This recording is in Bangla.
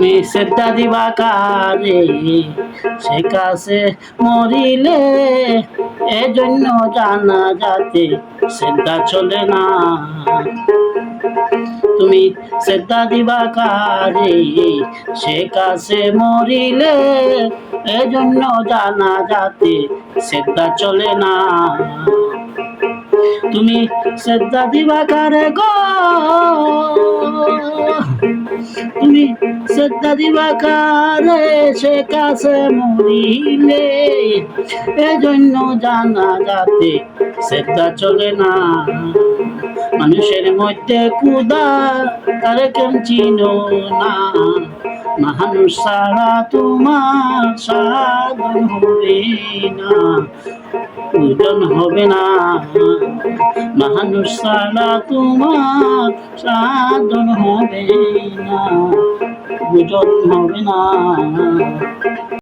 তুমি শ্রদ্ধা দিবা কারে সে কাছে মরিলে এজন্য জানা যাতে শ্রদ্ধা চলে না। তুমি শ্রদ্ধা দিবা কারে সে কাছে মরিলে এজন্য জানা যাতে শ্রদ্ধা চলে না। তুমি শ্রদ্ধা দিবা কারে গো? তুমি শ্রদ্ধা দিবা কারে সে কাছে মরিলে, এজন্য জানা যাতে শ্রদ্ধা চলে না। মানুষের মধ্যে কুদা তারে কেন চিনো না। মানুষ ছাড়া তোমার সাধন হবে না, পূজন হবে না। মানুষ ছাড়া তোমার সাধন হবে না পূজন হবে না।